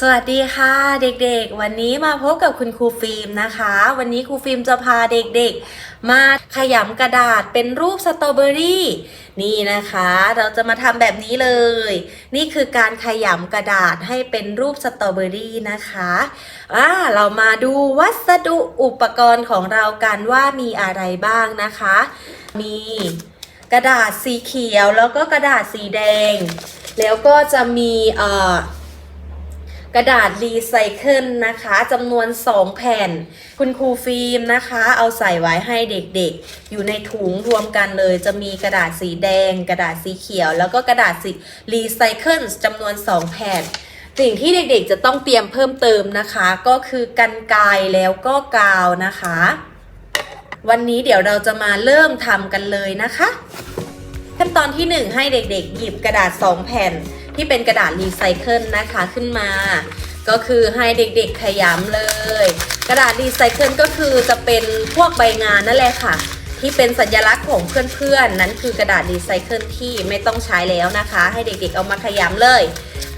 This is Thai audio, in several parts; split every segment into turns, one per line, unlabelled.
สวัสดีค่ะเด็กๆ วันนี้มาพบกับคุณครูฟิล์มนะคะ วันนี้ครูฟิล์มจะพาเด็กๆ มาขยำกระดาษเป็นรูปสตรอเบอรี่นี่นะคะ เราจะมาทำแบบนี้เลย นี่คือการขยำกระดาษให้เป็นรูปสตรอเบอรี่นะคะอ่าเรามาดูวัสดุอุปกรณ์ของเรากันว่ามีอะไรบ้างนะคะ มีกระดาษสีเขียวแล้วก็กระดาษสีแดง แล้วก็จะมีเอ่อ กระดาษรีไซเคิลนะคะจำนวน 2 แผ่น คุณครูฟิล์มนะคะ เอาใส่ไว้ให้เด็กๆ อยู่ในถุงรวมกันเลย จะมีกระดาษสีแดง กระดาษสีเขียว แล้วก็กระดาษสีรีไซเคิลจำนวน 2 แผ่นสิ่งที่เด็กๆจะต้องเตรียมเพิ่มเติมนะคะ ก็คือกันไกรแล้วก็กาวนะคะ วันนี้เดี๋ยวเราจะมาเริ่มทำกันเลยนะคะ ขั้นตอนที่ 1 ให้เด็กๆ หยิบกระดาษ 2 แผ่น ที่เป็นกระดาษรีไซเคิลนะคะขึ้นมา ก็คือให้เด็กๆขยำเลย กระดาษรีไซเคิลก็คือจะเป็นพวกใบงานนั่นแหละค่ะ ที่เป็นสัญลักษณ์ของเพื่อนๆ นั้นคือกระดาษรีไซเคิลที่ไม่ต้องใช้แล้วนะคะ ให้เด็กๆเอามาขยำเลย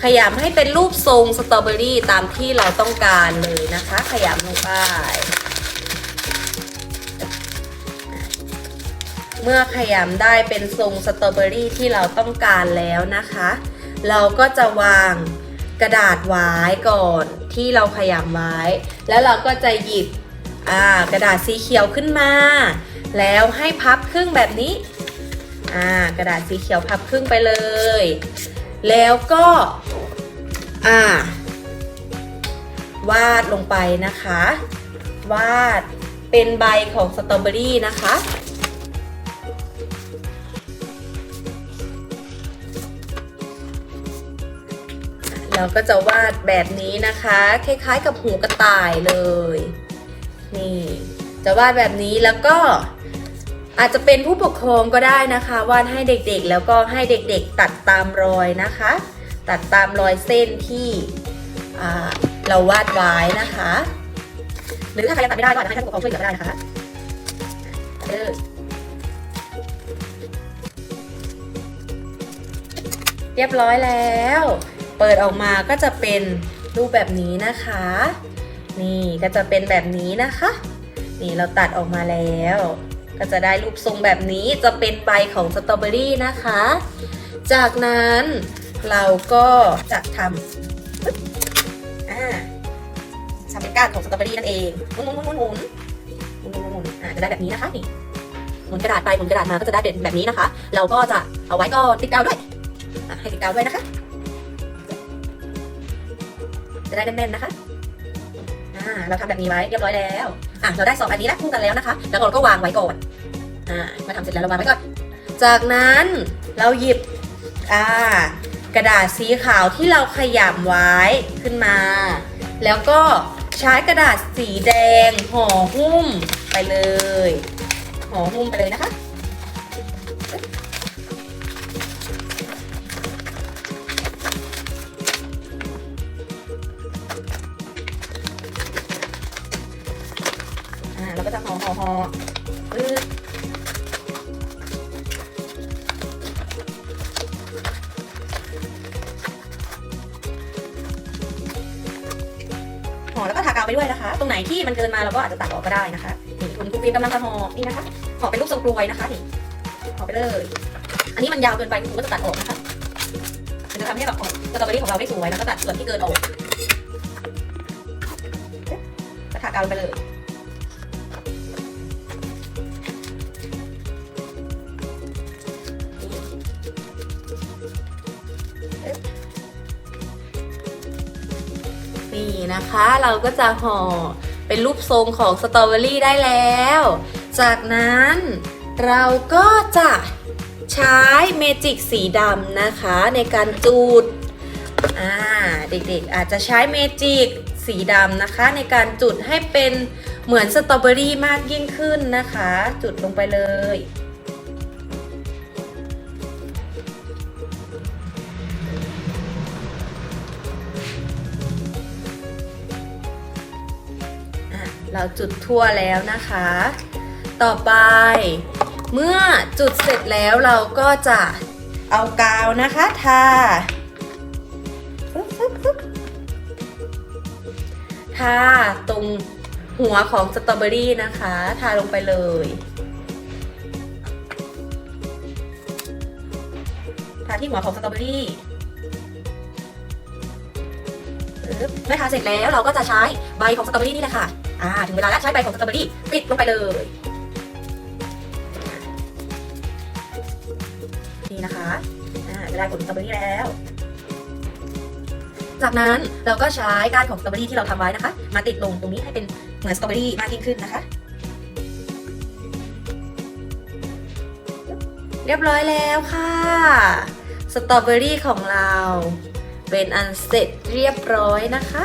ขยำให้เป็นรูปทรงสตรอเบอรี่ตามที่เราต้องการเลยนะคะ ขยำลงไปเมื่อขยำได้เป็นทรงสตรอเบอรี่ที่เราต้องการแล้วนะคะ เราก็จะวางกระดาษไว้ก่อนที่เราขยำไว้ แล้วเราก็จะหยิบกระดาษสีเขียวขึ้นมา แล้วให้พับครึ่งแบบนี้กระดาษสีเขียวพับครึ่งไปเลย แล้วก็วาดลงไปนะคะ วาดเป็นใบของสตรอเบอรี่นะคะ เราก็จะวาดแบบนี้นะคะ คล้ายๆกับหูกระต่ายเลย นี่ จะวาดแบบนี้แล้วก็อาจจะเป็นผู้ปกครองก็ได้นะคะ วาดให้เด็กๆ แล้วก็ให้เด็กๆ ตัดตามรอยนะคะ ตัดตามรอยเส้นที่เราวาดไว้นะคะ หรือถ้าใครยังตัดไม่ได้ก็อาจจะให้ท่านผู้ปกครองช่วยเหลือก็ได้นะคะเออเรียบร้อยแล้ว เปิดออกมาก็จะเป็นรูปแบบนี้นะคะ นี่ก็จะเป็นแบบนี้นะคะ นี่เราตัดออกมาแล้ว ก็จะได้รูปทรงแบบนี้จะเป็นใบของสตรอเบอรี่นะคะ จากนั้นเราก็จะทำชาำก้านของสตรอเบอรี่นั่นเองหมุนหมุนหมุนหมุนหมุนหมุนอ่าจะได้แบบนี้นะคะนี่หมุนกระดาษไปหมุนกระดาษมาก็จะได้เป็นแบบนี้นะคะ เราก็จะเอาไว้ก็ติดกาวด้วยให้ติดกาวด้วยนะคะ จะได้แน่นๆนะคะอ่าเราทำแบบนี้ไว้เรียบร้อยแล้วอะเราได้สองอันนี้แล้วคู่กันแล้วนะคะ แล้วเราก็วางไว้ก่อนอ่ามาทำเสร็จแล้วเราวางไว้ก่อน จากนั้นเราหยิบอ่ากระดาษสีขาวที่เราขยำไว้ขึ้นมา แล้วก็ใช้กระดาษสีแดงห่อหุ้มไปเลยห่อหุ้มไปเลยนะคะ เราก็จะห่อห่อห่อปึ๊บห่อแล้วก็ทากาวไปด้วยนะคะ ตรงไหนที่มันเกินมาเราก็อาจจะตัดออกก็ได้นะคะนี่คุณครูฟิล์มกำลังจะห่อนี่นะคะห่อเป็นรูปทรงกลวยนะคะนี่ห่อไปเลย อันนี้มันยาวเกินไปคุณก็จะตัดออกนะคะมันจะทำให้แบบออกสตรอเบอรี่ของเราได้สวยแล้วก็ตัดส่วนที่เกินออกก็ทากาวลงไปเลย นี่นะคะ เราก็จะห่อเป็นรูปทรงของสตรอเบอรี่ได้แล้ว จากนั้นเราก็จะใช้เมจิกสีดำนะคะในการจูดอ่าเด็กๆอาจจะใช้เมจิกสีดำนะคะ ในการจุดให้เป็นเหมือนสตรอเบอรี่มากยิ่งขึ้นนะคะ จุดลงไปเลย เราจุดทั่วแล้วนะคะ ต่อไป เมื่อจุดเสร็จแล้วเราก็จะเอากาวนะคะทาทาตรงหัวของสตรอเบอรี่นะคะ ทาลงไปเลย ทาที่หัวของสตรอเบอรี่เมื่อทาเสร็จแล้วเราก็จะใช้ใบของสตรอเบอรี่นี่แหละค่ะ อ่าถึงเวลาแล้วใช้ใบของสตรอเบอรี่ปิดลงไปเลยนี่นะคะอ่าจะได้ผลสตรอเบอรี่แล้ว จากนั้นเราก็ใช้ก้านของสตรอเบอรี่ที่เราทำไว้นะคะ มาติดลงตรงนี้ให้เป็นเหมือนสตรอเบอรี่มากยิ่งขึ้นนะคะ เรียบร้อยแล้วค่ะสตรอเบอรี่ของเราเป็นอันเสร็จเรียบร้อยนะคะ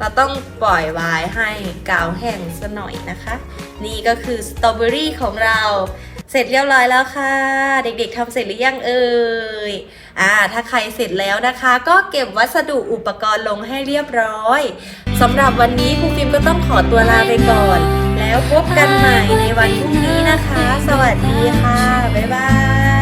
เราต้องปล่อยไว้ให้กาวแห้งสักหน่อยนะคะ นี่ก็คือสตรอเบอรี่ของเราเสร็จเรียบร้อยแล้วค่ะ เด็กๆทำเสร็จหรือยังเอ่ยอ่าถ้าใครเสร็จแล้วนะคะ ก็เก็บวัสดุอุปกรณ์ลงให้เรียบร้อยสำหรับวันนี้ครูฟิล์มก็ต้องขอตัวลาไปก่อน แล้วพบกันใหม่ในวันพรุ่งนี้นะคะ สวัสดีค่ะ บ๊ายบาย